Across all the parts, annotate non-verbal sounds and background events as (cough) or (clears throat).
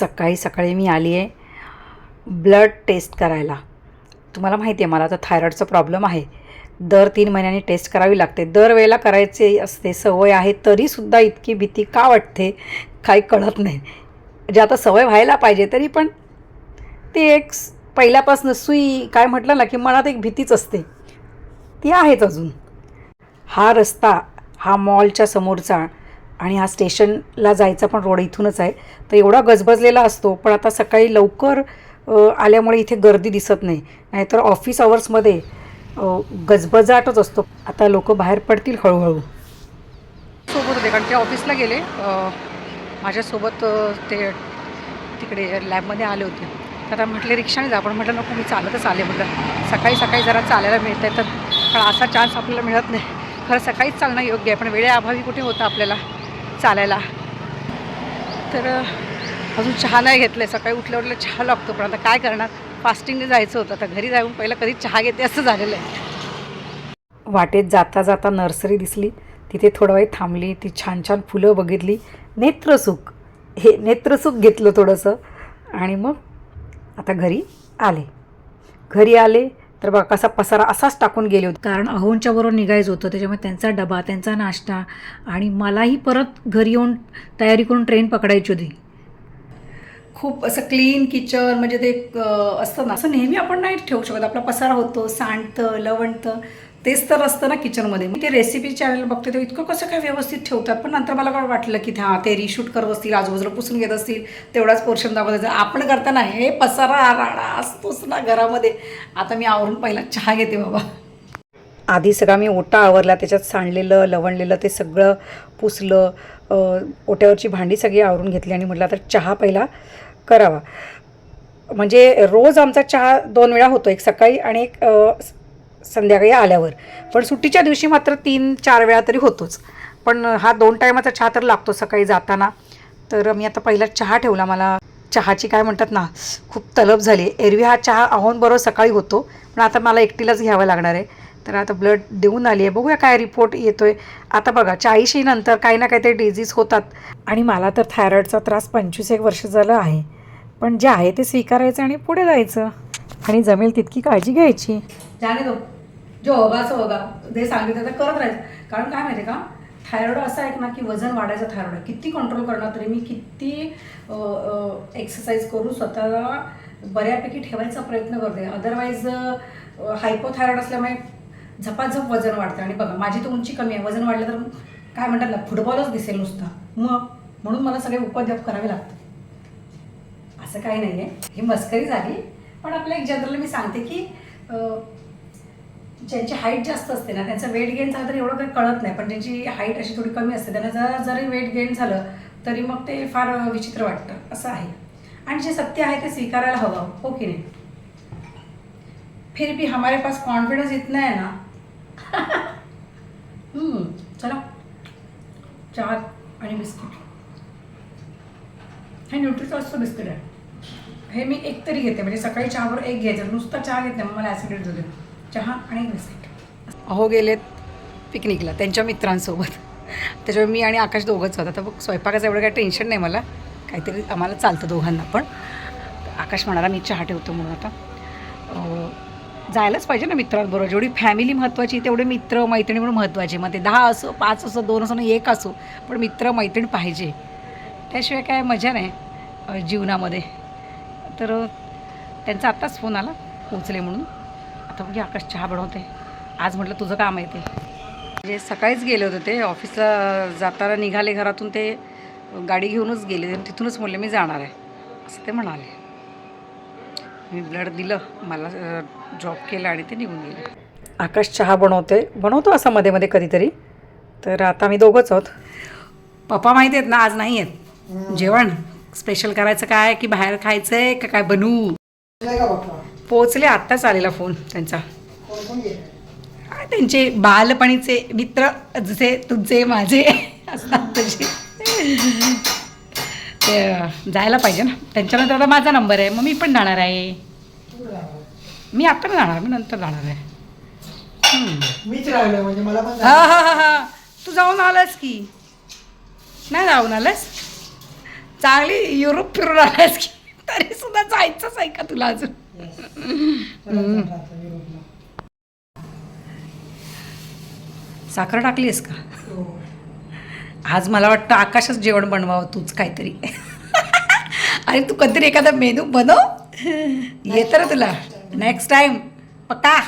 सकाळी सकाळी मी आली आहे ब्लड टेस्ट करायला. तुम्हाला माहिती आहे मला आता थायरॉईडचा प्रॉब्लेम आहे. दर तीन महिन्यांनी टेस्ट करावी लागते. दरवेळेला करायचे असते सवय आहे तरीसुद्धा इतकी भीती का वाटते? काही कळत नाही. म्हणजे आता सवय व्हायला पाहिजे तरी पण ते एक पहिल्यापासून सुई काय म्हटलं ना की मनात एक भीतीच असते. ती आहेच अजून. हा रस्ता हा मॉलच्या समोरचा आणि हा स्टेशनला जायचा पण रोड इथूनच आहे. तर एवढा गजबजलेला असतो पण आता सकाळी लवकर आल्यामुळे इथे गर्दी दिसत नाही. नाहीतर ऑफिस आवर्समध्ये गजबजाटच असतो. आता लोक बाहेर पडतील हळूहळू. सोबत होते कारण ते ऑफिसला गेले. माझ्यासोबत ते तिकडे लॅबमध्ये आले होते. तर आता म्हटले रिक्षाने जा. पण म्हटलं नको मी चालतच आले. म्हटलं सकाळी सकाळी जरा चालायला मिळत आहे तर पण असा चान्स आपल्याला मिळत नाही. खरं सकाळीच चालणं योग्य आहे पण वेळेअभावी कुठे होतं आपल्याला? चालायला. तर अजून चहा नाही घेतलं. आहे सकाळी उठल्या उठल्या चहा लागतो. पण आता काय करणार? फास्टिंगने जायचं होतं. आता घरी जाऊन पहिलं कधी चहा घेते असं झालेलं आहे. वाटेत जाता जाता नर्सरी दिसली. तिथे थोडा वेळ थांबली. ती छान छान फुलं बघितली. नेत्रसुख. हे नेत्रसुख घेतलं थोडंसं. आणि मग आता घरी आले. घरी आले. तर बघा कसा पसारा असाच टाकून गेले होते. कारण अहोंच्या बरोबर निघायचं होतं त्याच्यामुळे त्यांचा डबा त्यांचा नाश्ता आणि मलाही परत घरी येऊन तयारी करून ट्रेन पकडायची होती. खूप असं क्लीन किचन म्हणजे ते असतं ना. असं नेहमी आपण नाही ठेवू शकत. आपला पसारा होतो सांडतं लवणतं तेच तर असतं ना किचनमध्ये मी ते रेसिपी चॅनल बघते ते इतकं कसं काय व्यवस्थित ठेवतात. पण नंतर मला काय वाटलं की हां ते रिशूट करत असतील आजूबाजूला पुसून घेत असतील तेवढाच पोर्शन दाखवत आपण करताना हे पसारा राडा असतोच ना घरामध्ये. आता मी आवरून पहिला चहा घेते बाबा. आधी सगळा मी ओटा आवरला त्याच्यात सांडलेलं लवणलेलं ते सगळं पुसलं ओट्यावरची भांडी सगळी आवरून घेतली आणि म्हटलं आता चहा पहिला करावा. म्हणजे रोज आमचा चहा दोन वेळा होतो एक सकाळी आणि एक संध्याकाळी आल्यावर. पण सुट्टीच्या दिवशी मात्र तीन चार वेळा तरी होतोच. पण हा दोन टायमाचा चहा तर लागतो सकाळी जाताना. तर मी आता पहिला चहा ठेवला. मला चहाची काय म्हणतात ना खूप तलब झाली. एरवी हा चहा बरोबर सकाळी होतो. पण आता मला एकटीलाच घ्यावा लागणार आहे. तर आता ब्लड देऊन आली आहे. बघूया काय रिपोर्ट येतो आहे आता बघा चाळीशी नंतर काही ना काहीतरी डिझीज होतात. आणि मला तर थायरॉईडचा त्रास पंचवीस एक वर्ष झालं आहे. पण जे आहे ते स्वीकारायचं आणि पुढे जायचं. आणि जमेल तितकी काळजी घ्यायची. जाणे जो होगा ओगा होगा जे सांगितलं तर करत राहायचं. कारण काय माहिती आहे का? थायरॉईड असं आहे ना की वजन वाढायचं थायरॉईड आहे. किती कंट्रोल करणार तरी मी किती एक्सरसाइज करून स्वतःला बऱ्यापैकी ठेवायचा प्रयत्न करते. अदरवाईज हायपोथायरॉईड असल्यामुळे झपाझप वजन वाढतं. आणि बघा माझी तर उंची कमी आहे. वजन वाढलं तर काय म्हणतात ना फुटबॉलच दिसेल नुसता. मग म्हणून मला सगळे उपद्व्याप करावे लागतात. असं काही नाही आहे ही मस्करी झाली. पण आपलं एक जनरल मी सांगते की ज्यांची हाईट जास्त असते ना त्यांचं वेट गेन झालं तर एवढं काही कळत नाही. पण ज्यांची हाईट अशी थोडी कमी असते त्यांना जर जरी वेट गेन झालं तरी मग ते फार विचित्र वाटतं. असं आहे. आणि जे सत्य आहे ते स्वीकारायला हवं. हो की नाही? फिर भी हमारे पास कॉन्फिडन्स इतना है ना? (laughs) चला. चहा आणि बिस्किट. हे न्यूट्रिचॉइसचं बिस्किट आहे. हे मी एक तरी घेते. म्हणजे सकाळी चहावर एक घ्यायचं. नुसता चहा घेत नाही. मग मला ॲसिडिटी होते चहा आणि बिस्किट. अहो गेलेत पिकनिकला त्यांच्या मित्रांसोबत. त्याच्यावर मी आणि आकाश दोघंच होता. तर स्वयंपाकाचं एवढं काही टेन्शन नाही मला. काहीतरी आम्हाला चालतं दोघांना पण. आकाश म्हणाला मी चहा ठेवतो म्हणून आता. जायलाच पाहिजे ना मित्रांबरोबर. जेवढी फॅमिली महत्त्वाची तेवढे मित्र मैत्रिणी म्हणून महत्त्वाचे मग ते दहा असो पाच असो दोन असो ना एक असो पण मित्र मैत्रीण पाहिजे. त्याशिवाय काय मजा नाही जीवनामध्ये. तर त्यांचा आत्ताच फोन आला पोचले म्हणून. आता बघी आकाश चहा बनवते. आज म्हटलं तुझं काम आहे ते. म्हणजे सकाळीच गेले होते ते ऑफिसला जाताना निघाले घरातून ते गाडी घेऊनच गेले. तिथूनच म्हणले मी जाणार आहे. असं ते म्हणाले. मी ब्लड दिलं मला जॉब केला आणि ते निघून गेले. आकाश चहा बनवते. बनवतो असा मध्ये मध्ये कधीतरी. तर आता आम्ही दोघंच आहोत. पप्पा माहिती आहेत ना आज नाही आहेत. जेवण? स्पेशल करायचं काय? की बाहेर खायचं आहे का काय? बनवू? का बाप्पा पोचले आत्ताच आलेला फोन त्यांचा. त्यांचे बालपणीचे मित्र जसे तुमचे माझे असतात तसे. ते जायला पाहिजे ना. त्यांच्यानंतर आता माझा नंबर आहे. मग मी पण जाणार आहे? मी आत्ता नाही जाणार मी नंतर जाणार आहे. मीच राहिलो म्हणजे मला पण हा. हा हा हा. तू जाऊन आलास की? नाही जाऊन आलास? चांगली युरोप फिरून आलायस की? तरी सुद्धा जायचंच आहे का तुला अजून? (laughs) साखर टाकलीस का? आज मला वाटतं आकाशच जेवण बनवावं तूच काहीतरी. (laughs) आणि तू कधीतरी एखादा मेनू बनव. येतं ना तुला. नेक्स्ट टाइम पक्का?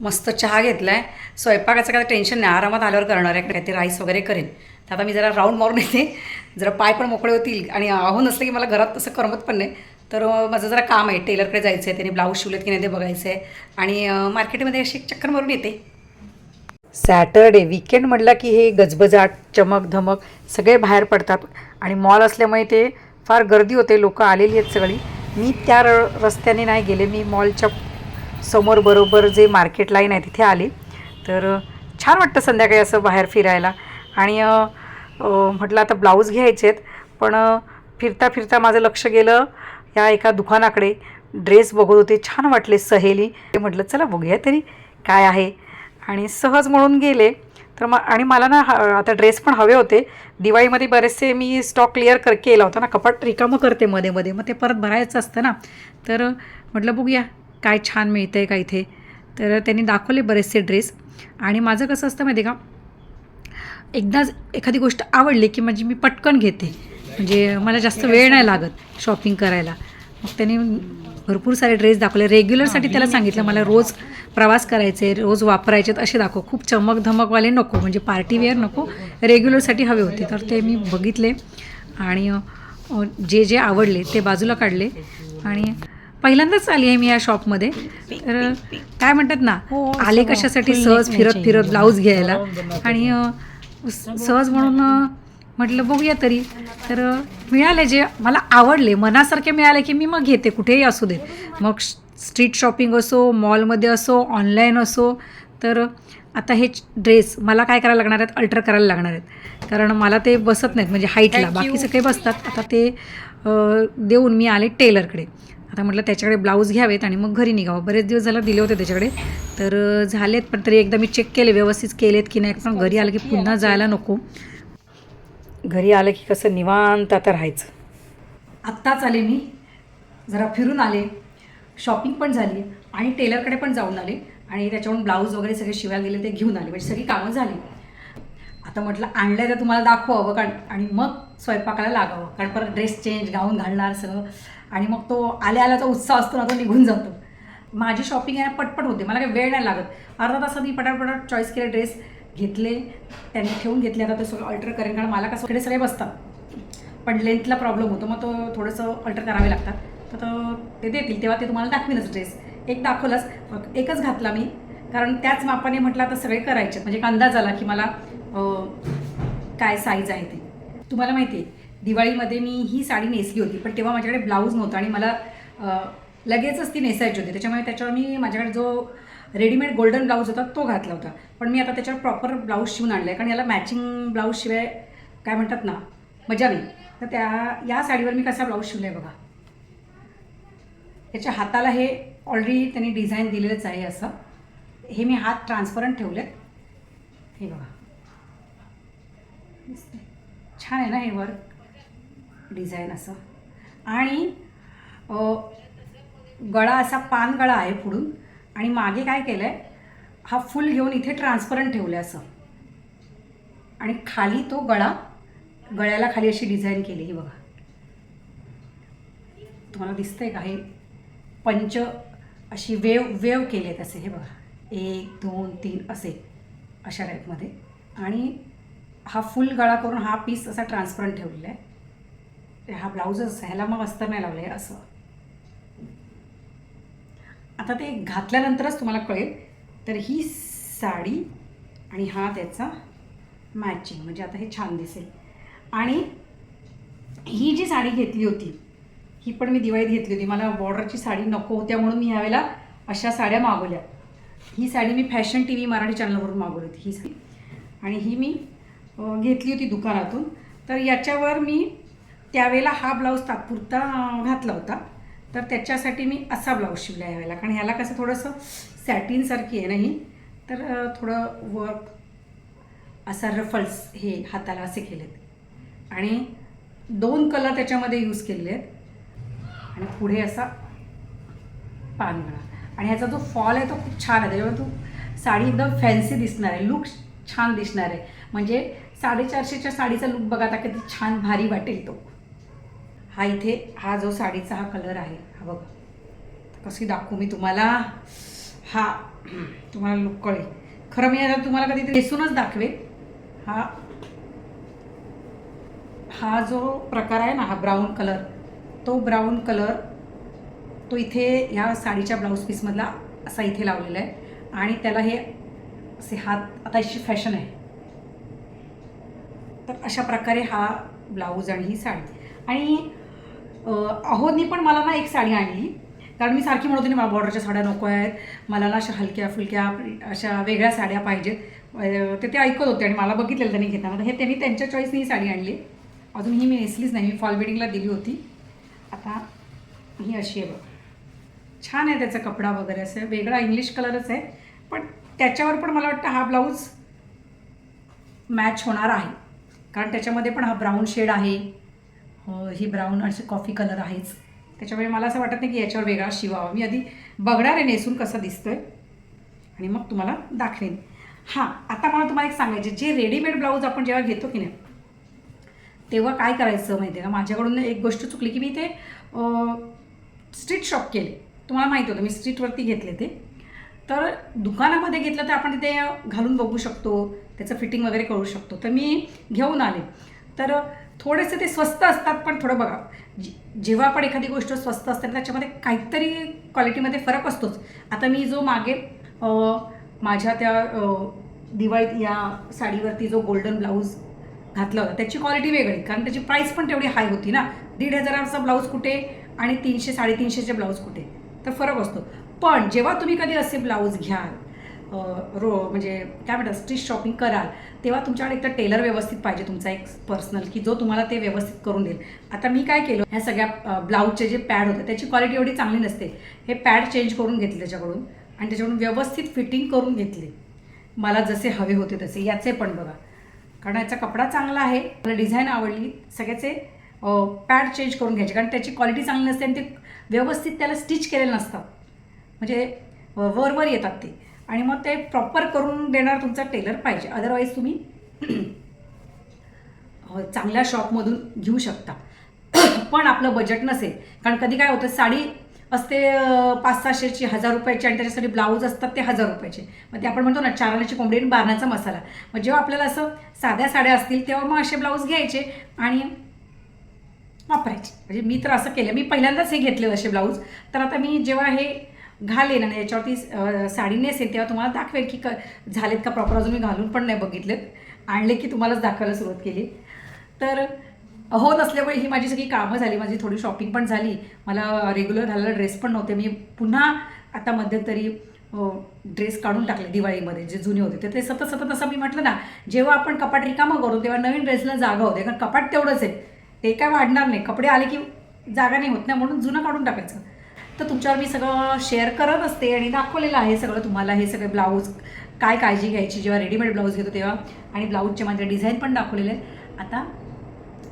मस्त चहा घेतलाय. स्वयंपाकाचं काय टेन्शन नाही. आरामात आल्यावर करणार आहे. ते राईस वगैरे करेन. तर आता मी जरा राऊंड मारून येते. जरा पाय पण मोकळे होतील. आणि आहो नसलं की मला घरात तसं करमत पण नाही. तर माझं जरा काम आहे. टेलरकडे जायचं आहे त्याने ब्लाऊज शिवलेत की नाही ते बघायचं आहे आणि मार्केटमध्ये अशी एक चक्कर मारून येते. सॅटरडे विकेंड म्हटलं की हे गजबजाट चमक धमक सगळे बाहेर पडतात. आणि मॉल असल्यामुळे ते फार गर्दी होते. लोक आलेली आहेत सगळी. मी त्या र रस्त्याने नाही गेले. मी मॉलच्या समोर बरोबर जे मार्केट लाईन आहे तिथे आली. तर छान वाटतं संध्याकाळी असं बाहेर फिरायला. आणि म्हटलं आता ब्लाऊज घ्यायचे आहेत पण फिरता फिरता माझं लक्ष गेलं. या एका दुकानाकडे ड्रेस बघत होते. छान वाटले सहेली. ते म्हटलं चला बघूया तरी काय आहे. आणि सहज म्हणून गेले. तर मग आणि मला ना आता ड्रेस पण हवे होते. दिवाळीमध्ये बरेचसे मी स्टॉक क्लिअर कर केला होता ना कपाट रिकामं करते मध्ये मध्ये. मग ते परत भरायचं असतं ना. तर म्हटलं बघूया काय छान मिळतं आहे का इथे. तर त्यांनी दाखवले बरेचसे ड्रेस. आणि माझं कसं असतं माहिती आहे का? एकदाच एखादी गोष्ट आवडली की म्हणजे मी पटकन घेते. म्हणजे मला जास्त वेळ नाही लागत शॉपिंग करायला. मग त्यांनी भरपूर सारे ड्रेस दाखवले. रेग्युलरसाठी त्याला सांगितलं मला रोज प्रवास करायचे रोज वापरायचे असे दाखव. खूप चमक धमकवाले नको म्हणजे पार्टी वेअर नको. रेग्युलरसाठी हवे होते. तर ते मी बघितले आणि जे जे आवडले ते बाजूला काढले. आणि पहिल्यांदाच आली आहे मी या शॉपमध्ये तर काय म्हणतात ना आले कशासाठी? सहज फिरत फिरत ब्लाऊज घ्यायला. आणि सहज म्हणून म्हटलं बघूया तरी. तर मिळाले जे मला आवडले. मनासारखे मिळाले की मी मग घेते कुठेही असू देत मग स्ट्रीट शॉपिंग असो मॉलमध्ये असो ऑनलाईन असो तर आता हे ड्रेस मला काय करायला लागणार आहेत? अल्टर करायला लागणार आहेत. कारण मला ते बसत नाहीत म्हणजे हाईटला. बाकी सगळे बसतात. आता ते देऊन मी आले टेलरकडे. आता म्हटलं त्याच्याकडे ब्लाऊज घ्यावेत आणि मग घरी निघावं. बरेच दिवस झाला दिले होते त्याच्याकडे. तर झालेत पण तरी एकदा मी चेक केले व्यवस्थित केलेत की नाही पण घरी आलं की पुन्हा जायला नको. घरी आलं की कसं निवांत आता राहायचं. आत्ताच आले मी. जरा फिरून आले. शॉपिंग पण झाली आणि टेलरकडे पण जाऊन आले आणि त्याच्यावरून ब्लाऊज वगैरे सगळे शिवायला गेले ते घेऊन आले. म्हणजे सगळी कामं झाली. आता म्हटलं आणलं तर तुम्हाला दाखवावं कारण आणि मग स्वयंपाकाला लागावं. कारण परत ड्रेस चेंज गाऊन घालणार सगळं. आणि मग तो आल्या आल्याचा उत्साह असतो ना तो निघून जातो. माझी शॉपिंग आहे ना पटपट होते. मला काही वेळ नाही लागत. अर्धा तासात मी पटापट चॉईस केले ड्रेस घेतले त्यांनी ठेवून घेतले. आता ते सगळं अल्टर करेन कारण मला कसं इकडे सगळे बसतात. पण लेंथला प्रॉब्लेम होतो. मग तो थोडंसं अल्टर करावे लागतात. तर ते देतील. तेव्हा ते तुम्हाला दाखवीनच ड्रेस एक दाखवलाच. एकच घातला मी. कारण त्याच मापाने म्हटलं आता सगळे करायचे. म्हणजे एक अंदाज आला की मला काय साईज आहे ते. तुम्हाला माहिती आहे दिवाळीमध्ये मी ही साडी नेसली होती. पण तेव्हा माझ्याकडे ब्लाऊज नव्हता आणि मला लगेचच ती नेसायची होती. त्याच्यामुळे त्याच्यावर मी माझ्याकडे जो रेडीमेड गोल्डन ब्लाऊज होता तो घातला होता. पण मी आता त्याच्यावर प्रॉपर ब्लाऊज शिवून आणला आहे कारण याला मॅचिंग ब्लाऊज शिवाय काय म्हणतात ना मजा नाही. तर त्या या साडीवर मी कसा ब्लाऊज शिवला आहे बघा. याच्या हाताला हे ऑलरेडी त्यांनी डिझाईन दिलेलंच आहे असं. हे मी हात ट्रान्सपरंट ठेवलेत. हे बघा. छान आहे ना हे वर्क डिझाईन असं. आणि गळा असा पान गळा आहे पुढून. आणि मागे काय केलं आहे हा फुल घेऊन इथे ट्रान्सपरंट ठेवलं आहे असं. आणि खाली तो गळा गळ्याला खाली अशी डिझाईन केली ही बघा. तुम्हाला दिसतंय का? हे पंच अशी वेव वेव केले आहेत असे हे बघा. एक दोन तीन असे अशा टाईपमध्ये आणि हा फुल गळा करून हा पीस असा ट्रान्सपरंट ठेवलेला आहे. हा ब्लाऊजच ह्याला मग अस्तर नाही लावलं आहे असं. आता ते घातल्यानंतरच तुम्हाला कळेल. तर ही साडी आणि हा त्याचा मॅचिंग म्हणजे आता हे छान दिसेल. आणि ही जी साडी घेतली होती ही पण मी दिवाळीत घेतली होती. मला बॉर्डरची साडी नको होत्या म्हणून मी ह्यावेळेला अशा साड्या मागवल्या. ही साडी मी फॅशन टी व्ही मराठी चॅनलवरून मागवली होती ही साडी. आणि ही मी घेतली होती दुकानातून. तर याच्यावर मी त्यावेळेला हा ब्लाऊज तात्पुरता घातला होता. तर त्याच्यासाठी मी असा ब्लाऊज शिवला यावेळेला. कारण ह्याला कसं थोडंसं सॅटिनसारखी आहे ना ही. तर थोडं वर्क असा रफल्स हे हाताला असे केलेत. आणि दोन कलर त्याच्यामध्ये यूज केलेले आहेत. आणि पुढे असा पानगळा आणि ह्याचा जो फॉल आहे तो खूप छान आहे. त्याच्यामुळे तू साडी एकदम फॅन्सी दिसणार आहे. लुक छान दिसणार आहे. म्हणजे साडेचारशेच्या साडीचा लुक बघा आता किती छान भारी वाटेल तो. हा इथे हा जो साडीचा हा कलर आहे हा बघा. कशी दाखवू मी तुम्हाला. हा तुम्हाला लुक कळेल. खरं मी आता तुम्हाला कधी दिसूनच दाखवे हा. हा जो प्रकार आहे ना हा ब्राऊन कलर तो ब्राऊन कलर तो इथे ह्या साडीच्या ब्लाऊज पीसमधला असा इथे लावलेला आहे. आणि त्याला हे असे हात आता अशी फॅशन आहे. तर अशा प्रकारे हा ब्लाऊज आणि ही साडी. आणि अहोनी पण मला ना एक साडी आणली. कारण मी सारखी म्हणत होती ना मला बॉर्डरच्या साड्या नको आहेत. मला ना अशा हलक्या फुलक्या अशा वेगळ्या साड्या पाहिजेत. ते ते ऐकत होते आणि मला बघितलेलं त्यांनी घेताना. तर हे त्यांनी त्यांच्या चॉईसने ही साडी आणली. अजून ही मी नेसलीच नाही. मी फॉल बिडिंगला दिली होती. आता ही अशी आहे बघ. छान आहे त्याचा कपडा वगैरे असं. वेगळा इंग्लिश कलरच आहे. पण त्याच्यावर पण मला वाटतं हा ब्लाऊज मॅच होणार आहे. कारण त्याच्यामध्ये पण हा ब्राऊन शेड आहे. ही ब्राऊन अशी कॉफी कलर आहेच. त्याच्यामुळे मला असं वाटत नाही की याच्यावर वेगळा शिवावा मी आधी बघणार आहे नेसून कसं आहे आणि मग तुम्हाला दाखवेन. हां आता मला तुम्हाला एक सांगायचे जे रेडीमेड ब्लाऊज आपण जेव्हा घेतो की नाही तेव्हा काय करायचं माहिती आहे का? माझ्याकडून एक गोष्ट चुकली की मी ते स्ट्रीट शॉप केले. तुम्हाला माहिती होतं मी स्ट्रीटवरती घेतले ते. तर दुकानामध्ये घेतलं तर आपण तिथे घालून बघू शकतो. त्याचं फिटिंग वगैरे करू शकतो. तर मी घेऊन आले. तर थोडेसे ते स्वस्त असतात पण थोडं बघा. जे- जेव्हा आपण एखादी गोष्ट स्वस्त असते त्याच्यामध्ये काहीतरी क्वालिटीमध्ये फरक असतोच. आता मी जो मागे माझ्या त्या दिवाळीत या साडीवरती जो गोल्डन ब्लाऊज घातला होता त्याची क्वालिटी वेगळी कारण त्याची प्राईस पण तेवढी हाय होती ना. दीड हजाराचा ब्लाऊज कुठे आणि तीनशे साडेतीनशेचे ब्लाऊज कुठे? तर फरक असतो. पण जेव्हा तुम्ही कधी असे ब्लाऊज घ्याल रो म्हणजे काय म्हणतात स्ट्रीट शॉपिंग कराल तेव्हा तुमच्याकडे एक तर टेलर व्यवस्थित पाहिजे तुमचा एक पर्सनल की जो तुम्हाला ते व्यवस्थित करून देईल. आता मी काय केलं ह्या सगळ्या ब्लाऊजचे जे पॅड होते त्याची क्वालिटी एवढी चांगली नसते. हे पॅड चेंज करून घेतले त्याच्याकडून आणि त्याच्याकडून व्यवस्थित फिटिंग करून घेतले. मला जसे हवे होते तसे याचे पण बघा. कारण याचा कपडा चांगला आहे मला डिझाईन आवडली सगळ्याचे पॅड चेंज करून घ्यायचे. कारण त्याची क्वालिटी चांगली नसते आणि ते व्यवस्थित त्याला स्टिच केलेलं नसतं म्हणजे वरवर येतात ते. आणि मग ते प्रॉपर करून देणार तुमचा टेलर पाहिजे. अदरवाईज तुम्ही (clears throat) चांगल्या शॉपमधून घेऊ शकता. (clears throat) पण आपलं बजेट नसेल. कारण कधी काय होतं साडी असते पाच सहाशेची हजार रुपयाची आणि त्याच्यासाठी ब्लाऊज असतात ते हजार रुपयाचे. मग ते आपण म्हणतो ना चारण्याची कोंबडी आणि बारण्याचा मसाला. मग जेव्हा आपल्याला असं साध्या साड्या असतील तेव्हा मग असे ब्लाऊज घ्यायचे आणि वापरायचे. म्हणजे मी तर असं केलं. मी पहिल्यांदाच हे घेतले असे ब्लाऊज तर आता मी जेव्हा हे घालेन आणि याच्यावरती साडी नेसेन तेव्हा तुम्हाला दाखवेल की क झालेत का प्रॉपर अजून मी घालून पण नाही बघितलेत. आणले की तुम्हालाच दाखवायला सुरुवात केली. तर होत असल्यामुळे ही माझी सगळी कामं झाली. माझी थोडी शॉपिंग पण झाली. मला रेग्युलर घालायला ड्रेस पण नव्हते. मी पुन्हा आता मध्यंतरी ड्रेस काढून टाकले दिवाळीमध्ये जे जुने होते. तर ते सतत सतत असं मी म्हटलं ना जेव्हा आपण कपाट रिकामं करू तेव्हा नवीन ड्रेसला जागा होते. कारण कपाट तेवढंच आहे. ते काय वाढणार नाही. कपडे आले की जागा नाही होत नाही म्हणून जुनं काढून टाकायचं. तर तुमच्यावर मी सगळं शेअर करत असते आणि दाखवलेलं आहे सगळं तुम्हाला हे सगळे ब्लाऊज काय काळजी घ्यायची जेव्हा रेडीमेड ब्लाऊज घेतो तेव्हा. आणि ब्लाऊजचे माझे डिझाईन पण दाखवलेले आहेत. आता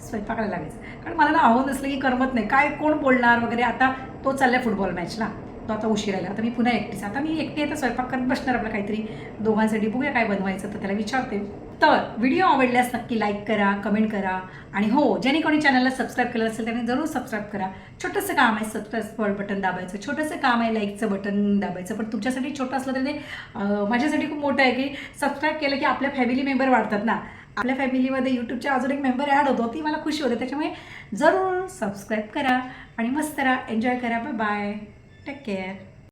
स्वयंपाकाला लागायचं. कारण मला ना आव्हान नसलं की करमत नाही. काय कोण बोलणार वगैरे? आता तो चालला फुटबॉल मॅचला तो आता उशीर आला. आता मी पुन्हा एकटीच. आता मी एकटी आता स्वयंपाक करत बसणार आपलं काहीतरी. दोघांसाठी बघूया काय बनवायचं तर त्याला विचारते. तर व्हिडिओ आवडल्यास नक्की लाईक करा कमेंट करा. आणि हो ज्याने कोणी चॅनलला सबस्क्राईब केलं असेल त्याने जरूर सबस्क्राईब करा. छोटंसं काम आहे सबस्क्राईब बटन दाबायचं. छोटंसं काम आहे लाईकचं बटन दाबायचं. पण तुमच्यासाठी छोटं असलं तरी ते माझ्यासाठी खूप मोठं आहे की सबस्क्राईब केलं की आपल्या फॅमिली मेंबर वाढतात ना. आपल्या फॅमिलीमध्ये यूट्यूबच्या अजून एक मेंबर ॲड होतो. ती मला खुशी होते. त्याच्यामुळे जरूर सबस्क्राईब करा आणि मस्त करा एन्जॉय करा. Bye bye take care